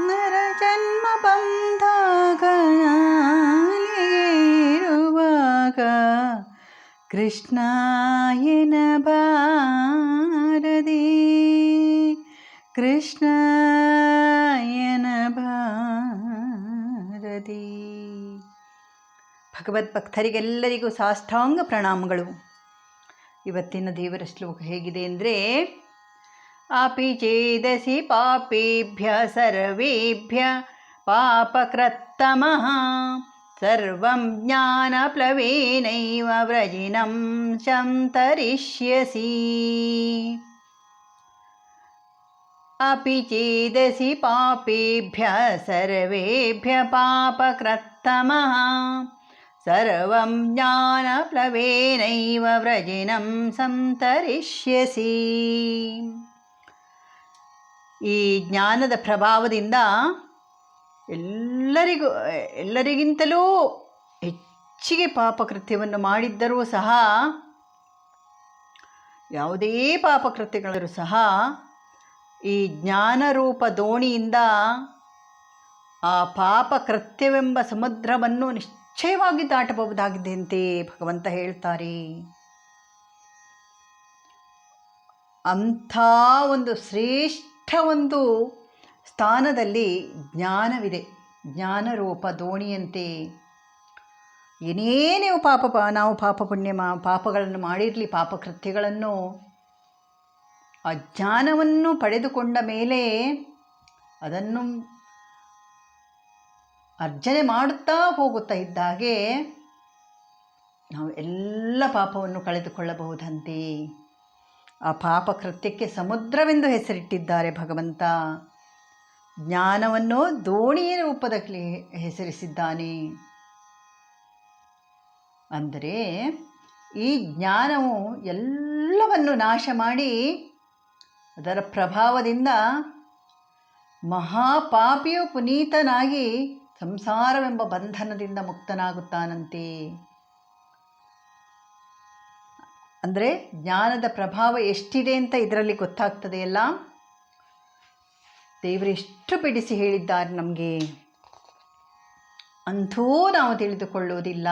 ನರ ಜನ್ಮ ಬಂದಾಗ ಕೃಷ್ಣಾಯನ ಬಾರದೆ ಕೃಷ್ಣಾಯನ ಬಾರದೆ ಭಗವದ್ಭಕ್ತರಿಗೆಲ್ಲರಿಗೂ ಸಾಷ್ಟಾಂಗ ಪ್ರಣಾಮಗಳು ಇವತ್ತಿನ ದೇವರ ಶ್ಲೋಕ ಹೇಗಿದೆ ಅಂದರೆ अपि चेदसि पापेभ्य सर्वेभ्य पापकृत्तमः सर्वं ज्ञानप्लवेनैव व्रजिनं सन्तरिष्यसि अपि चेदसि पापेभ्यः सर्वेभ्य पापकृत्तमः सर्वं ज्ञानप्लवेनैव व्रजिनं सन्तरिष्यसि ಈ ಜ್ಞಾನದ ಪ್ರಭಾವದಿಂದ ಎಲ್ಲರಿಗೂ ಎಲ್ಲರಿಗಿಂತಲೂ ಹೆಚ್ಚಿಗೆ ಪಾಪಕೃತ್ಯವನ್ನು ಮಾಡಿದ್ದರೂ ಸಹ ಯಾವುದೇ ಪಾಪಕೃತ್ಯಗಳರೂ ಸಹ ಈ ಜ್ಞಾನರೂಪ ದೋಣಿಯಿಂದ ಆ ಪಾಪಕೃತ್ಯವೆಂಬ ಸಮುದ್ರವನ್ನು ನಿಶ್ಚಯವಾಗಿ ದಾಟಬಹುದಾಗಿದೆಯಂತೆ ಭಗವಂತ ಹೇಳ್ತಾರೆ. ಅಂಥ ಒಂದು ಶ್ರೇಷ್ಠ ಒಂದು ಸ್ಥಾನದಲ್ಲಿ ಜ್ಞಾನವಿದೆ. ಜ್ಞಾನರೂಪ ದೋಣಿಯಂತೆ. ಏನೇ ನೀವು ಪಾಪ ನಾವು ಪಾಪ ಪುಣ್ಯ ಮಾ, ಪಾಪಗಳನ್ನು ಮಾಡಿರಲಿ ಪಾಪಕೃತ್ಯಗಳನ್ನು ಅಜ್ಞಾನವನ್ನು ಪಡೆದುಕೊಂಡ ಮೇಲೆ ಅದನ್ನು ಅರ್ಜನೆ ಮಾಡುತ್ತಾ ಹೋಗುತ್ತಾ ಇದ್ದಾಗೆ ನಾವು ಎಲ್ಲ ಪಾಪವನ್ನು ಕಳೆದುಕೊಳ್ಳಬಹುದಂತೆ. ಆ ಪಾಪ ಕೃತ್ಯಕ್ಕೆ ಸಮುದ್ರವೆಂದು ಹೆಸರಿಟ್ಟಿದ್ದಾರೆ ಭಗವಂತ. ಜ್ಞಾನವನ್ನು ದೋಣಿಯ ರೂಪದಲ್ಲಿ ಹೆಸರಿಸಿದ್ದಾನೆ. ಅಂದರೆ ಈ ಜ್ಞಾನವು ಎಲ್ಲವನ್ನು ನಾಶ ಮಾಡಿ ಅದರ ಪ್ರಭಾವದಿಂದ ಮಹಾಪಾಪಿಯು ಪುನೀತನಾಗಿ ಸಂಸಾರವೆಂಬ ಬಂಧನದಿಂದ ಮುಕ್ತನಾಗುತ್ತಾನಂತೆ. ಅಂದರೆ ಜ್ಞಾನದ ಪ್ರಭಾವ ಎಷ್ಟಿದೆ ಅಂತ ಇದರಲ್ಲಿ ಗೊತ್ತಾಗ್ತದೆಯಲ್ಲ ದೇವರು ಎಷ್ಟು ಬಿಡಿಸಿ ಹೇಳಿದ್ದಾರೆ ನಮಗೆ. ಅಂಥೂ ನಾವು ತಿಳಿದುಕೊಳ್ಳುವುದಿಲ್ಲ.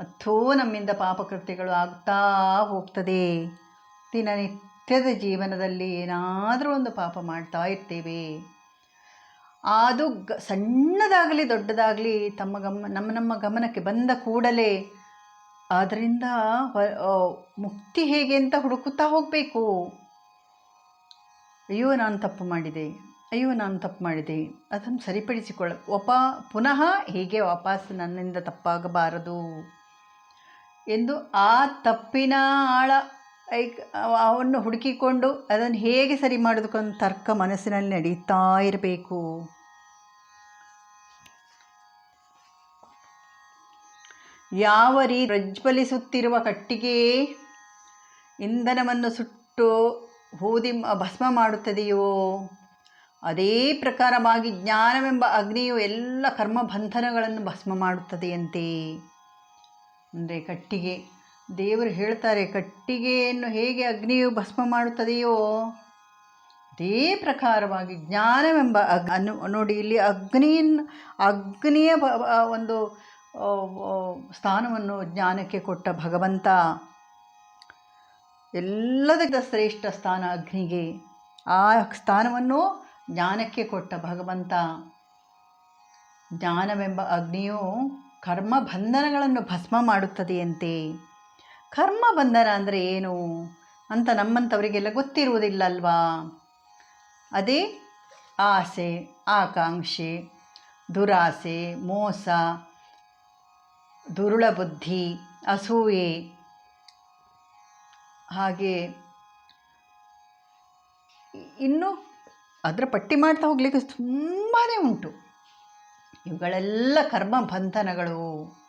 ಮತ್ತೂ ನಮ್ಮಿಂದ ಪಾಪಕೃತ್ಯಗಳು ಆಗ್ತಾ ಹೋಗ್ತದೆ. ದಿನನಿತ್ಯದ ಜೀವನದಲ್ಲಿ ಏನಾದರೂ ಒಂದು ಪಾಪ ಮಾಡ್ತಾ ಇರ್ತೇವೆ. ಅದು ಗ, ಸಣ್ಣದಾಗಲಿ ದೊಡ್ಡದಾಗಲಿ ತಮ್ಮ ಗಮ, ನಮ್ಮ ನಮ್ಮ ಗಮನಕ್ಕೆ ಬಂದ ಕೂಡಲೇ ಅದರಿಂದ ಮುಕ್ತಿ ಹೇಗೆ ಅಂತ ಹುಡುಕುತ್ತಾ ಹೋಗಬೇಕು. ಅಯ್ಯೋ, ನಾನು ತಪ್ಪು ಮಾಡಿದೆ. ಅಯ್ಯೋ, ನಾನು ತಪ್ಪು ಮಾಡಿದೆ. ಅದನ್ನು ಸರಿಪಡಿಸಿಕೊಳ್ಳ ಒಪ ಪುನಃ ಹೇಗೆ ವಾಪಸ್ ನನ್ನಿಂದ ತಪ್ಪಾಗಬಾರದು ಎಂದು ಆ ತಪ್ಪಿನ ಆಳ ಐಕ್ ಅವನ್ನು ಹುಡುಕಿಕೊಂಡು ಅದನ್ನು ಹೇಗೆ ಸರಿ ಮಾಡೋದಕ್ಕೊಂದು ತರ್ಕ ಮನಸ್ಸಿನಲ್ಲಿ ನಡೀತಾ ಇರಬೇಕು. ಯಾವ ರೀ ಪ್ರಜ್ವಲಿಸುತ್ತಿರುವ ಕಟ್ಟಿಗೆ ಇಂಧನವನ್ನು ಸುಟ್ಟು ಹೂದಿ ಭಸ್ಮ ಮಾಡುತ್ತದೆಯೋ, ಅದೇ ಪ್ರಕಾರವಾಗಿ ಜ್ಞಾನವೆಂಬ ಅಗ್ನಿಯು ಎಲ್ಲ ಕರ್ಮ ಬಂಧನಗಳನ್ನು ಭಸ್ಮ ಮಾಡುತ್ತದೆಯಂತೆ. ಅಂದರೆ ಕಟ್ಟಿಗೆ. ದೇವರು ಹೇಳ್ತಾರೆ, ಕಟ್ಟಿಗೆಯನ್ನು ಹೇಗೆ ಅಗ್ನಿಯು ಭಸ್ಮ ಮಾಡುತ್ತದೆಯೋ ಅದೇ ಪ್ರಕಾರವಾಗಿ ಜ್ಞಾನವೆಂಬ ಅಗ್ ನೋಡಿ ಇಲ್ಲಿ ಅಗ್ನಿಯನ್ನು ಅಗ್ನಿಯ ಒಂದು ಸ್ಥಾನವನ್ನು ಜ್ಞಾನಕ್ಕೆ ಕೊಟ್ಟ ಭಗವಂತ. ಎಲ್ಲದಕ್ಕಿಂತ ಶ್ರೇಷ್ಠ ಸ್ಥಾನ ಅಗ್ನಿಗೆ. ಆ ಸ್ಥಾನವನ್ನು ಜ್ಞಾನಕ್ಕೆ ಕೊಟ್ಟ ಭಗವಂತ. ಜ್ಞಾನವೆಂಬ ಅಗ್ನಿಯು ಕರ್ಮ ಬಂಧನಗಳನ್ನು ಭಸ್ಮ ಮಾಡುತ್ತದೆಯಂತೆ. ಕರ್ಮ ಬಂಧನ ಅಂದರೆ ಏನು ಅಂತ ನಮ್ಮಂಥವರಿಗೆಲ್ಲ ಗೊತ್ತಿರುವುದಿಲ್ಲ ಅಲ್ವಾ ಅದೇ ಆಸೆ, ಆಕಾಂಕ್ಷೆ, ದುರಾಸೆ, ಮೋಸ, ದುರುಳ ಬುದ್ಧಿ, ಅಸೂಯೆ. ಹಾಗೆ ಇನ್ನು ಅದರ ಪಟ್ಟಿ ಮಾಡ್ತಾ ಹೋಗಲಿಕ್ಕೆ ತುಂಬಾ ಉಂಟು. ಇವುಗಳೆಲ್ಲ ಕರ್ಮ ಬಂಧನಗಳು.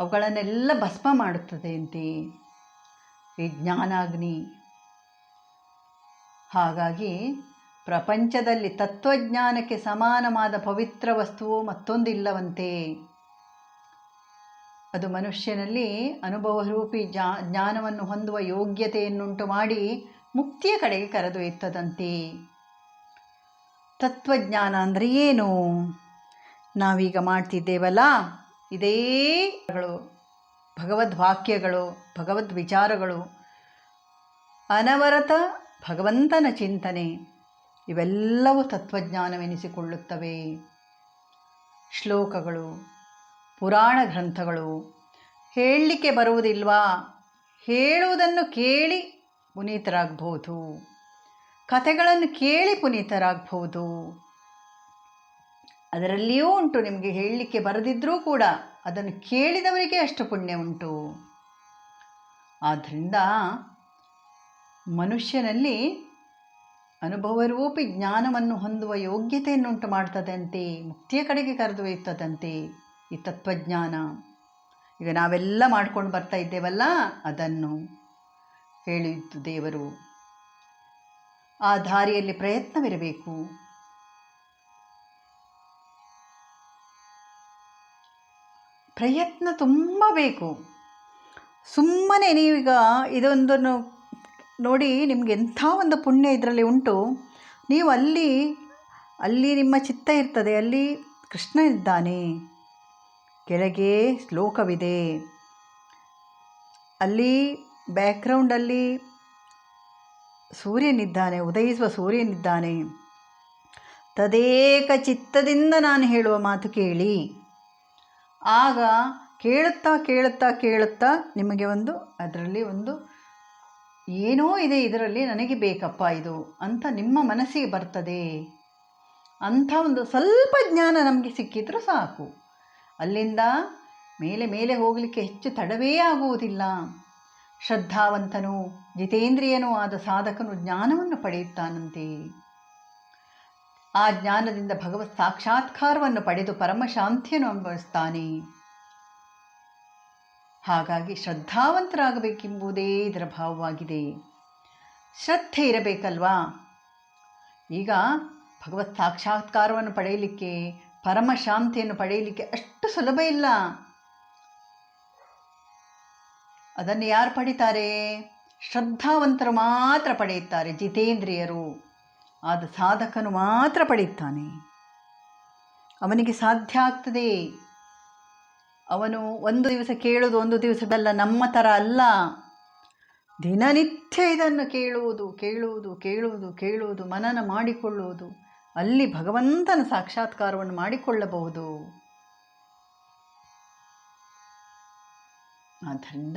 ಅವುಗಳನ್ನೆಲ್ಲ ಭಸ್ಮ ಮಾಡುತ್ತದೆ ಅಂತೆ. ಈ ಜ್ಞಾನಾಗ್ನಿ. ಹಾಗಾಗಿ ಪ್ರಪಂಚದಲ್ಲಿ ತತ್ವಜ್ಞಾನಕ್ಕೆ ಸಮಾನವಾದ ಪವಿತ್ರ ವಸ್ತುವು ಮತ್ತೊಂದಿಲ್ಲವಂತೆ. ಅದು ಮನುಷ್ಯನಲ್ಲಿ ಅನುಭವರೂಪಿ ಜಾ, ಜ್ಞಾನವನ್ನು ಹೊಂದುವ ಯೋಗ್ಯತೆಯನ್ನುಂಟು ಮಾಡಿ ಮುಕ್ತಿಯ ಕಡೆಗೆ ಕರೆದೊಯ್ಯುತ್ತದಂತೆ. ತತ್ವಜ್ಞಾನ ಅಂದರೆ ಏನು ನಾವೀಗ ಮಾಡ್ತಿದ್ದೇವಲ್ಲ? ಇದೇ ಭಗವದ್ವಾಕ್ಯಗಳು ಭಗವದ್ ವಿಚಾರಗಳು, ಅನವರತ ಭಗವಂತನ ಚಿಂತನೆ, ಇವೆಲ್ಲವೂ ತತ್ವಜ್ಞಾನವೆನಿಸಿಕೊಳ್ಳುತ್ತವೆ. ಶ್ಲೋಕಗಳು, ಪುರಾಣ ಗ್ರಂಥಗಳು, ಹೇಳಲಿಕ್ಕೆ ಬರುವುದಿಲ್ವಾ? ಹೇಳುವುದನ್ನು ಕೇಳಿ ಪುನೀತರಾಗ್ಬೋದು. ಕಥೆಗಳನ್ನು ಕೇಳಿ ಪುನೀತರಾಗ್ಬೋದು. ಅದರಲ್ಲಿಯೂ ಉಂಟು ನಿಮಗೆ ಹೇಳಲಿಕ್ಕೆ ಬರದಿದ್ದರೂ ಕೂಡ ಅದನ್ನು ಕೇಳಿದವರಿಗೆ ಅಷ್ಟು ಪುಣ್ಯ ಉಂಟು. ಆದ್ದರಿಂದ ಮನುಷ್ಯನಲ್ಲಿ ಅನುಭವರೂಪಿ ಜ್ಞಾನವನ್ನು ಹೊಂದುವ ಯೋಗ್ಯತೆಯನ್ನುಂಟು ಮಾಡ್ತದಂತೆ, ಮುಕ್ತಿಯ ಕಡೆಗೆ ಕರೆದೊಯ್ಯುತ್ತದಂತೆ ಈ ತತ್ವಜ್ಞಾನ. ಈಗ ನಾವೆಲ್ಲ ಮಾಡ್ಕೊಂಡು ಬರ್ತಾ ಇದ್ದೇವಲ್ಲ, ಅದನ್ನು ಹೇಳಿದ್ದು ದೇವರು. ಆ ದಾರಿಯಲ್ಲಿ ಪ್ರಯತ್ನವಿರಬೇಕು. ಪ್ರಯತ್ನ ತುಂಬ ಬೇಕು. ಸುಮ್ಮನೆ ನೀವೀಗ ಇದೊಂದನ್ನು ನೋಡಿ ನಿಮಗೆ ಎಂಥ ಒಂದು ಪುಣ್ಯ ಇದರಲ್ಲಿ ಉಂಟು. ನೀವು ಅಲ್ಲಿ ಅಲ್ಲಿ ನಿಮ್ಮ ಚಿತ್ತ ಇರ್ತದೆ, ಅಲ್ಲಿ ಕೃಷ್ಣ ಇದ್ದಾನೆ. ಕೆಳಗೆ ಶ್ಲೋಕವಿದೆ. ಅಲ್ಲಿ ಬ್ಯಾಕ್ಗ್ರೌಂಡಲ್ಲಿ ಸೂರ್ಯನಿದ್ದಾನೆ, ಉದಯಿಸುವ ಸೂರ್ಯನಿದ್ದಾನೆ. ತದೇಕ ಚಿತ್ತದಿಂದ ನಾನು ಹೇಳುವ ಮಾತು ಕೇಳಿ. ಆಗ ಕೇಳುತ್ತಾ ಕೇಳುತ್ತಾ ಕೇಳುತ್ತಾ ನಿಮಗೆ ಒಂದು, ಅದರಲ್ಲಿ ಒಂದು ಏನೋ ಇದೆ, ಇದರಲ್ಲಿ ನನಗೆ ಬೇಕಪ್ಪ ಇದು ಅಂತ ನಿಮ್ಮ ಮನಸ್ಸಿಗೆ ಬರ್ತದೆ. ಅಂಥ ಒಂದು ಸ್ವಲ್ಪ ಜ್ಞಾನ ನಮಗೆ ಸಿಕ್ಕಿದ್ರೂ ಸಾಕು. ಅಲ್ಲಿಂದ ಮೇಲೆ ಮೇಲೆ ಹೋಗಲಿಕ್ಕೆ ಹೆಚ್ಚು ತಡವೇ ಆಗುವುದಿಲ್ಲ. ಶ್ರದ್ಧಾವಂತನೂ, ಜಿತೇಂದ್ರಿಯನೂ ಆದ ಸಾಧಕನು ಜ್ಞಾನವನ್ನು ಪಡೆಯುತ್ತಾನಂತೆ. ಆ ಜ್ಞಾನದಿಂದ ಭಗವತ್ ಸಾಕ್ಷಾತ್ಕಾರವನ್ನು ಪಡೆದು ಪರಮಶಾಂತಿಯನ್ನು ಅನುಭವಿಸ್ತಾನೆ. ಹಾಗಾಗಿ ಶ್ರದ್ಧಾವಂತರಾಗಬೇಕೆಂಬುದೇ ಇದರ ಭಾವವಾಗಿದೆ. ಶ್ರದ್ಧೆ ಇರಬೇಕಲ್ವಾ? ಈಗ ಭಗವತ್ ಸಾಕ್ಷಾತ್ಕಾರವನ್ನು ಪಡೆಯಲಿಕ್ಕೆ, ಪರಮಶಾಂತಿಯನ್ನು ಪಡೆಯಲಿಕ್ಕೆ ಅಷ್ಟು ಸುಲಭ ಇಲ್ಲ. ಅದನ್ನು ಯಾರು ಪಡಿತಾರೆ? ಶ್ರದ್ಧಾವಂತರು ಮಾತ್ರ ಪಡೆಯುತ್ತಾರೆ, ಜಿತೇಂದ್ರಿಯರು. ಆದ ಸಾಧಕನು ಮಾತ್ರ ಪಡೆಯುತ್ತಾನೆ. ಅವನಿಗೆ ಸಾಧ್ಯ ಆಗ್ತದೆ. ಅವನು ಒಂದು ದಿವಸ ಕೇಳುವುದು ಒಂದು ದಿವಸದಲ್ಲ, ನಮ್ಮ ಥರ ಅಲ್ಲ. ದಿನನಿತ್ಯ ಇದನ್ನು ಕೇಳುವುದು ಕೇಳುವುದು ಕೇಳುವುದು ಕೇಳುವುದು, ಮನನ ಮಾಡಿಕೊಳ್ಳುವುದು. ಅಲ್ಲಿ ಭಗವಂತನ ಸಾಕ್ಷಾತ್ಕಾರವನ್ನು ಮಾಡಿಕೊಳ್ಳಬಹುದು. ಆದ್ದರಿಂದ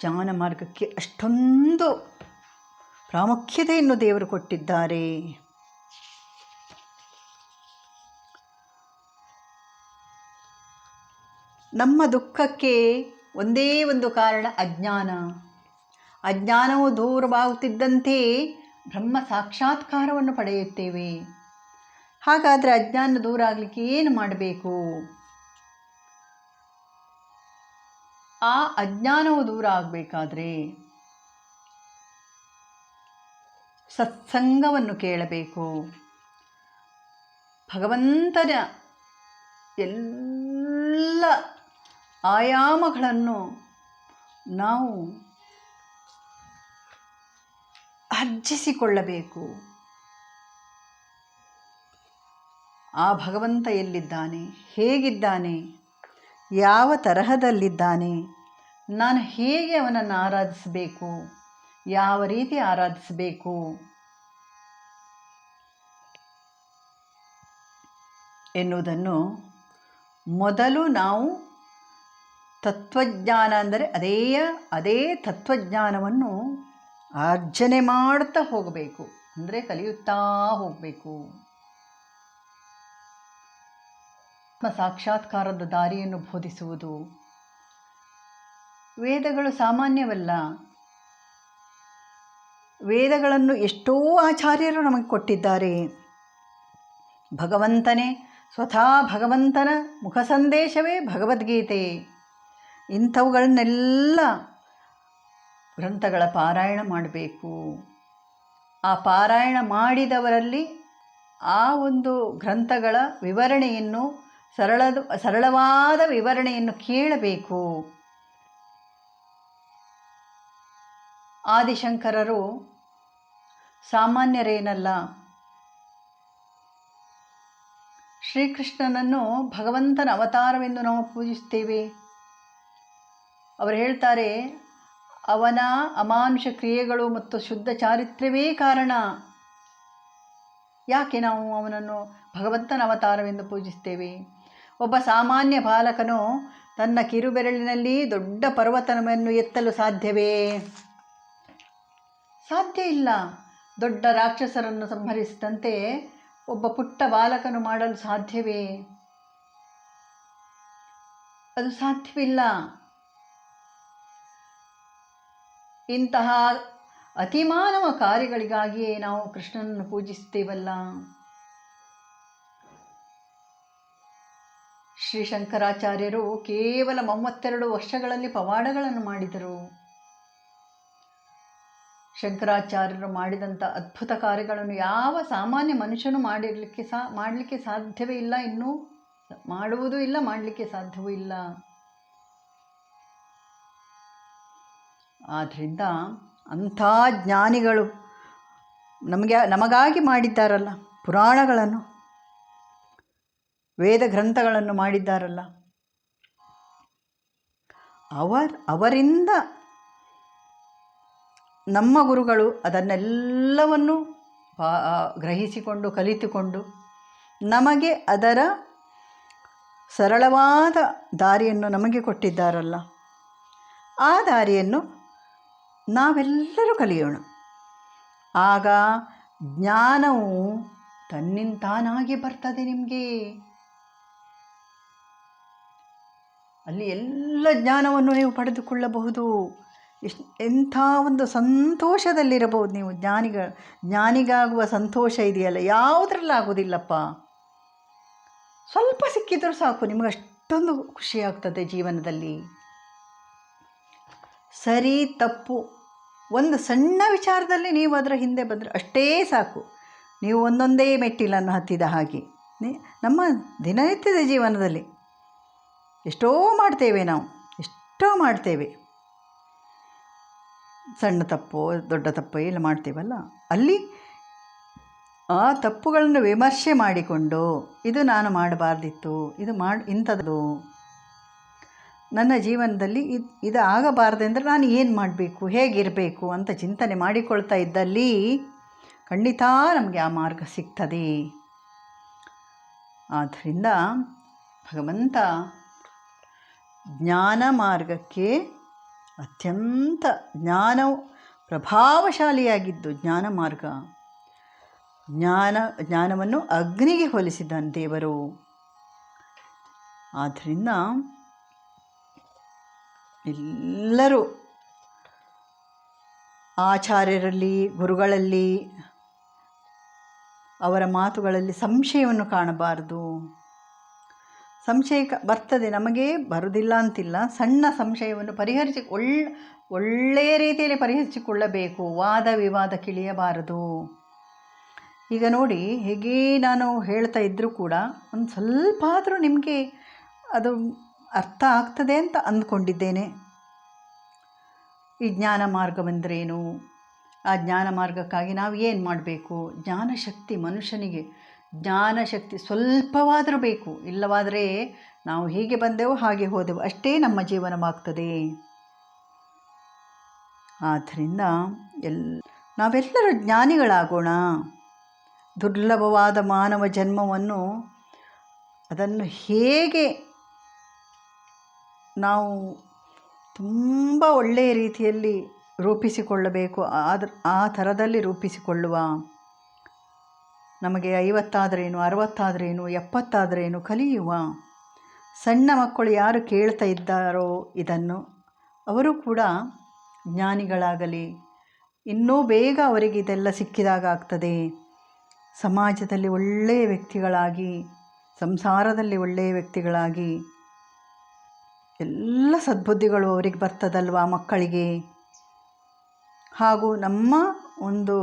ಜ್ಞಾನ ಮಾರ್ಗಕ್ಕೆ ಅಷ್ಟೊಂದು ಪ್ರಾಮುಖ್ಯತೆಯನ್ನು ದೇವರು ಕೊಟ್ಟಿದ್ದಾರೆ. ನಮ್ಮ ದುಃಖಕ್ಕೆ ಒಂದೇ ಒಂದು ಕಾರಣ ಅಜ್ಞಾನ. ಅಜ್ಞಾನವು ದೂರವಾಗುತ್ತಿದ್ದಂತೆ ಬ್ರಹ್ಮ ಸಾಕ್ಷಾತ್ಕಾರವನ್ನು ಪಡೆಯುತ್ತೇವೆ. ಹಾಗಾದರೆ ಅಜ್ಞಾನ ದೂರ ಆಗಲಿಕ್ಕೆ ಏನು ಮಾಡಬೇಕು? ಆ ಅಜ್ಞಾನವು ದೂರ ಆಗಬೇಕಾದ್ರೆ ಸತ್ಸಂಗವನ್ನು ಕೇಳಬೇಕು. ಭಗವಂತನ ಎಲ್ಲ ಆಯಾಮಗಳನ್ನು ನಾವು ಅರ್ಜಿಸಿಕೊಳ್ಳಬೇಕು. ಆ ಭಗವಂತ ಎಲ್ಲಿದ್ದಾನೆ? ಹೇಗಿದ್ದಾನೆ? ಯಾವ ತರಹದಲ್ಲಿದ್ದಾನೆ? ನಾನು ಹೇಗೆ ಅವನನ್ನು ಆರಾಧಿಸಬೇಕು? ಯಾವ ರೀತಿ ಆರಾಧಿಸಬೇಕು? ಎನ್ನುವುದನ್ನು ಮೊದಲು ನಾವು ತತ್ವಜ್ಞಾನ ಅಂದರೆ ಅದೇ ಅದೇ ತತ್ವಜ್ಞಾನವನ್ನು ಆರ್ಜನೆ ಮಾಡ್ತಾ ಹೋಗಬೇಕು. ಅಂದರೆ ಕಲಿಯುತ್ತಾ ಹೋಗಬೇಕು. ಸಾಕ್ಷಾತ್ಕಾರದ ದಾರಿಯನ್ನು ಬೋಧಿಸುವುದು ವೇದಗಳು ಸಾಮಾನ್ಯವಲ್ಲ. ವೇದಗಳನ್ನು ಎಷ್ಟೋ ಆಚಾರ್ಯರು ನಮಗೆ ಕೊಟ್ಟಿದ್ದಾರೆ. ಭಗವಂತನೇ ಸ್ವತಃ ಭಗವಂತನ ಮುಖ ಸಂದೇಶವೇ ಭಗವದ್ಗೀತೆ. ಇಂಥವುಗಳನ್ನೆಲ್ಲ ಗ್ರಂಥಗಳ ಪಾರಾಯಣ ಮಾಡಬೇಕು. ಆ ಪಾರಾಯಣ ಮಾಡಿದವರಲ್ಲಿ ಆ ಒಂದು ಗ್ರಂಥಗಳ ವಿವರಣೆಯನ್ನು ಸರಳ ಸರಳವಾದ ವಿವರಣೆಯನ್ನು ಕೇಳಬೇಕು. ಆದಿಶಂಕರರು ಸಾಮಾನ್ಯರೇನಲ್ಲ. ಶ್ರೀಕೃಷ್ಣನನ್ನು ಭಗವಂತನ ಅವತಾರವೆಂದು ನಾವು ಪೂಜಿಸ್ತೇವೆ ಅವರು ಹೇಳ್ತಾರೆ, ಅವನ ಅಮಾನುಷ ಕ್ರಿಯೆಗಳು ಮತ್ತು ಶುದ್ಧ ಚಾರಿತ್ರ್ಯವೇ ಕಾರಣ. ಯಾಕೆ ನಾವು ಅವನನ್ನು ಭಗವಂತನ ಅವತಾರವೆಂದು ಪೂಜಿಸ್ತೇವೆ ಒಬ್ಬ ಸಾಮಾನ್ಯ ಬಾಲಕನು ತನ್ನ ಕಿರುಬೆರಳಿನಲ್ಲಿ ದೊಡ್ಡ ಪರ್ವತನವನ್ನು ಎತ್ತಲು ಸಾಧ್ಯವೇ? ಸಾಧ್ಯ ಇಲ್ಲ. ದೊಡ್ಡ ರಾಕ್ಷಸರನ್ನು ಸಂಹರಿಸಿದಂತೆ ಒಬ್ಬ ಪುಟ್ಟ ಬಾಲಕನು ಮಾಡಲು ಸಾಧ್ಯವೇ? ಅದು ಸಾಧ್ಯವಿಲ್ಲ. ಇಂತಹ ಅತಿಮಾನವ ಕಾರ್ಯಗಳಿಗಾಗಿಯೇ ನಾವು ಕೃಷ್ಣನನ್ನು ಪೂಜಿಸ್ತೇವಲ್ಲ ಶ್ರೀ ಶಂಕರಾಚಾರ್ಯರು ಕೇವಲ ಮೂವತ್ತೆರಡು ವರ್ಷಗಳಲ್ಲಿ ಪವಾಡಗಳನ್ನು ಮಾಡಿದರು. ಶಂಕರಾಚಾರ್ಯರು ಮಾಡಿದಂಥ ಅದ್ಭುತ ಕಾರ್ಯಗಳನ್ನು ಯಾವ ಸಾಮಾನ್ಯ ಮನುಷ್ಯನು ಮಾಡಿರಲಿಕ್ಕೆ ಸಾ, ಮಾಡಲಿಕ್ಕೆ ಸಾಧ್ಯವೇ ಇಲ್ಲ. ಇನ್ನೂ ಮಾಡುವುದೂ ಇಲ್ಲ, ಮಾಡಲಿಕ್ಕೆ ಸಾಧ್ಯವೂ ಇಲ್ಲ. ಆದ್ದರಿಂದ ಅಂಥ ಜ್ಞಾನಿಗಳು ನಮಗೆ, ನಮಗಾಗಿ ಮಾಡಿದ್ದಾರಲ್ಲ, ಪುರಾಣಗಳನ್ನು, ವೇದ ಗ್ರಂಥಗಳನ್ನು ಮಾಡಿದ್ದಾರಲ್ಲ, ಅವರ್, ಅವರಿಂದ ನಮ್ಮ ಗುರುಗಳು ಅದನ್ನೆಲ್ಲವನ್ನು ಗ್ರಹಿಸಿಕೊಂಡು, ಕಲಿತುಕೊಂಡು ನಮಗೆ ಅದರ ಸರಳವಾದ ದಾರಿಯನ್ನು ನಮಗೆ ಕೊಟ್ಟಿದ್ದಾರಲ್ಲ. ಆ ದಾರಿಯನ್ನು ನಾವೆಲ್ಲರೂ ಕಲಿಯೋಣ. ಆಗ ಜ್ಞಾನವು ತನ್ನಿಂತಾನಾಗಿ ಬರ್ತದೆ ನಿಮಗೆ. ಅಲ್ಲಿ ಎಲ್ಲ ಜ್ಞಾನವನ್ನು ನೀವು ಪಡೆದುಕೊಳ್ಳಬಹುದು. ಎಷ್ಟು ಎಂಥ ಒಂದು ಸಂತೋಷದಲ್ಲಿರಬಹುದು ನೀವು ಜ್ಞಾನಿಗ, ಜ್ಞಾನಿಗಾಗುವ ಸಂತೋಷ ಇದೆಯಲ್ಲ ಯಾವುದ್ರಲ್ಲಾಗೋದಿಲ್ಲಪ್ಪ ಸ್ವಲ್ಪ ಸಿಕ್ಕಿದರೂ ಸಾಕು ನಿಮಗೆ ಅಷ್ಟೊಂದು ಖುಷಿಯಾಗ್ತದೆ ಜೀವನದಲ್ಲಿ. ಸರಿ, ತಪ್ಪು, ಒಂದು ಸಣ್ಣ ವಿಚಾರದಲ್ಲಿ ನೀವು ಅದರ ಹಿಂದೆ ಬಂದರೆ ಅಷ್ಟೇ ಸಾಕು. ನೀವು ಒಂದೊಂದೇ ಮೆಟ್ಟಿಲನ್ನು ಹತ್ತಿದ ಹಾಗೆ. ನಮ್ಮ ದಿನನಿತ್ಯದ ಜೀವನದಲ್ಲಿ ಎಷ್ಟೋ ಮಾಡ್ತೇವೆ ನಾವು, ಎಷ್ಟೋ ಮಾಡ್ತೇವೆ. ಸಣ್ಣ ತಪ್ಪು, ದೊಡ್ಡ ತಪ್ಪು ಎಲ್ಲ ಮಾಡ್ತೀವಲ್ಲ? ಅಲ್ಲಿ ಆ ತಪ್ಪುಗಳನ್ನು ವಿಮರ್ಶೆ ಮಾಡಿಕೊಂಡು, ಇದು ನಾನು ಮಾಡಬಾರ್ದಿತ್ತು, ಇದು ಮಾಡಿ, ಇಂಥದ್ದು. ನನ್ನ ಜೀವನದಲ್ಲಿ ಇದು ಇದು ಆಗಬಾರ್ದೆಂದರೆ ನಾನು ಏನು ಮಾಡಬೇಕು, ಹೇಗಿರಬೇಕು ಅಂತ ಚಿಂತನೆ ಮಾಡಿಕೊಳ್ತಾ ಇದ್ದಲ್ಲಿ ಖಂಡಿತ ನಮಗೆ ಆ ಮಾರ್ಗ ಸಿಗ್ತದೆ. ಆದ್ದರಿಂದ ಭಗವಂತ ಜ್ಞಾನ ಮಾರ್ಗಕ್ಕೆ ಅತ್ಯಂತ ಜ್ಞಾನವು ಪ್ರಭಾವಶಾಲಿಯಾಗಿದ್ದು ಜ್ಞಾನ ಮಾರ್ಗ. ಜ್ಞಾನ, ಜ್ಞಾನವನ್ನು ಅಗ್ನಿಗೆ ಹೋಲಿಸಿದ್ದಾನೆ ದೇವರು. ಆದ್ದರಿಂದ ಎಲ್ಲರೂ ಆಚಾರ್ಯರಲ್ಲಿ, ಗುರುಗಳಲ್ಲಿ ಅವರ ಮಾತುಗಳಲ್ಲಿ ಸಂಶಯವನ್ನು ಕಾಣಬಾರದು. ಸಂಶಯ ಬರ್ತದೆ. ನಮಗೆ ಬರುವುದಿಲ್ಲ ಅಂತಿಲ್ಲ. ಸಣ್ಣ ಸಂಶಯವನ್ನು ಪರಿಹರಿಸಿ ಒಳ್ಳೆ ಒಳ್ಳೆಯ ರೀತಿಯಲ್ಲಿ ಪರಿಹರಿಸಿಕೊಳ್ಳಬೇಕು. ವಾದ ವಿವಾದ ಕಿಳಿಯಬಾರದು. ಈಗ ನೋಡಿ, ಹೇಗೆ ನಾನು ಹೇಳ್ತಾ ಇದ್ದರೂ ಕೂಡ ಒಂದು ಸ್ವಲ್ಪ ಆದರೂ ನಿಮಗೆ ಅದು ಅರ್ಥ ಆಗ್ತದೆ ಅಂತ ಅಂದ್ಕೊಂಡಿದ್ದೇನೆ. ಈ ಜ್ಞಾನ ಮಾರ್ಗವೆಂದ್ರೇನು ಆ ಜ್ಞಾನ ಮಾರ್ಗಕ್ಕಾಗಿ ನಾವು ಏನು ಮಾಡಬೇಕು? ಜ್ಞಾನಶಕ್ತಿ ಮನುಷ್ಯನಿಗೆ ಜ್ಞಾನಶಕ್ತಿ ಸ್ವಲ್ಪವಾದರೂ ಬೇಕು. ಇಲ್ಲವಾದರೆ ನಾವು ಹೀಗೆ ಬಂದೆವು ಹಾಗೆ ಹೋದೆವು ಅಷ್ಟೇ ನಮ್ಮ ಜೀವನವಾಗ್ತದೆ. ಆದ್ದರಿಂದ ಎಲ್, ನಾವೆಲ್ಲರೂ ಜ್ಞಾನಿಗಳಾಗೋಣ. ದುರ್ಲಭವಾದ ಮಾನವ ಜನ್ಮವನ್ನು ಅದನ್ನು ಹೇಗೆ ನಾವು ತುಂಬ ಒಳ್ಳೆಯ ರೀತಿಯಲ್ಲಿ ರೂಪಿಸಿಕೊಳ್ಳಬೇಕು ಆದ ಆ ಥರದಲ್ಲಿ ರೂಪಿಸಿಕೊಳ್ಳುವ ನಮಗೆ ಐವತ್ತಾದರೇನು, ಅರವತ್ತಾದರೇನು, ಎಪ್ಪತ್ತಾದರೇನು ಕಲಿಯುವ? ಸಣ್ಣ ಮಕ್ಕಳು ಯಾರು ಕೇಳ್ತಾ ಇದ್ದಾರೋ ಇದನ್ನು ಅವರು ಕೂಡ ಜ್ಞಾನಿಗಳಾಗಲಿ, ಇನ್ನೂ ಬೇಗ ಅವರಿಗೆ ಇದೆಲ್ಲ ಸಿಕ್ಕಿದಾಗ ಆಗ್ತದೆ. ಸಮಾಜದಲ್ಲಿ ಒಳ್ಳೆಯ ವ್ಯಕ್ತಿಗಳಾಗಿ, ಸಂಸಾರದಲ್ಲಿ ಒಳ್ಳೆಯ ವ್ಯಕ್ತಿಗಳಾಗಿ ಎಲ್ಲ ಸದ್ಬುದ್ಧಿಗಳು ಅವರಿಗೆ ಬರ್ತದಲ್ವ ಮಕ್ಕಳಿಗೆ? ಹಾಗೂ ನಮ್ಮ ಒಂದು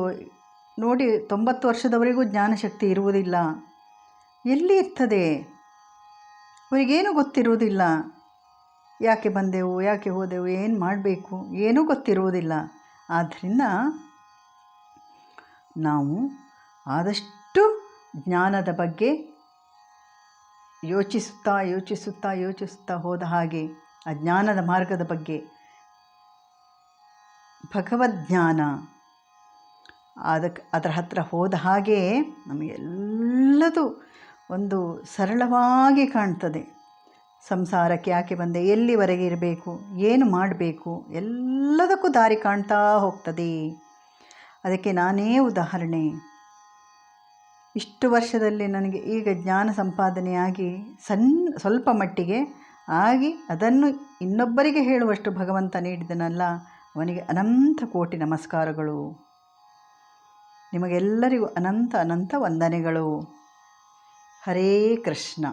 ನೋಡಿ ತೊಂಬತ್ತು ವರ್ಷದವರೆಗೂ ಜ್ಞಾನಶಕ್ತಿ ಇರುವುದಿಲ್ಲ. ಎಲ್ಲಿ ಇರ್ತದೆ? ಅವರಿಗೇನೂ ಗೊತ್ತಿರುವುದಿಲ್ಲ. ಯಾಕೆ ಬಂದೆವು? ಯಾಕೆ ಹೋದೆವು? ಏನು ಮಾಡಬೇಕು? ಏನೂ ಗೊತ್ತಿರುವುದಿಲ್ಲ. ಆದ್ದರಿಂದ ನಾವು ಆದಷ್ಟು ಜ್ಞಾನದ ಬಗ್ಗೆ ಯೋಚಿಸುತ್ತಾ ಯೋಚಿಸುತ್ತಾ ಯೋಚಿಸುತ್ತಾ ಹೋದ ಹಾಗೆ, ಆ ಜ್ಞಾನದ ಮಾರ್ಗದ ಬಗ್ಗೆ ಭಗವದ್ಜ್ಞಾನ ಅದಕ್ಕೆ ಅದರ ಹತ್ರ ಹೋದ ಹಾಗೆ ನಮಗೆಲ್ಲದೂ ಒಂದು ಸರಳವಾಗಿ ಕಾಣ್ತದೆ. ಸಂಸಾರಕ್ಕೆ ಯಾಕೆ ಬಂದೆ? ಎಲ್ಲಿವರೆಗೆ ಇರಬೇಕು? ಏನು ಮಾಡಬೇಕು? ಎಲ್ಲದಕ್ಕೂ ದಾರಿ ಕಾಣ್ತಾ ಹೋಗ್ತದೆ. ಅದಕ್ಕೆ ನಾನೇ ಉದಾಹರಣೆ. ಇಷ್ಟು ವರ್ಷದಲ್ಲಿ ನನಗೆ ಈಗ ಜ್ಞಾನ ಸಂಪಾದನೆಯಾಗಿ ಸಣ್ಣ ಸ್ವಲ್ಪ ಮಟ್ಟಿಗೆ ಆಗಿ ಅದನ್ನು ಇನ್ನೊಬ್ಬರಿಗೆ ಹೇಳುವಷ್ಟು ಭಗವಂತ ನೀಡಿದನಲ್ಲ, ಅವನಿಗೆ ಅನಂತ ಕೋಟಿ ನಮಸ್ಕಾರಗಳು. ನಿಮಗೆಲ್ಲರಿಗೂ ಅನಂತ ಅನಂತ ವಂದನೆಗಳು. ಹರೇ ಕೃಷ್ಣ.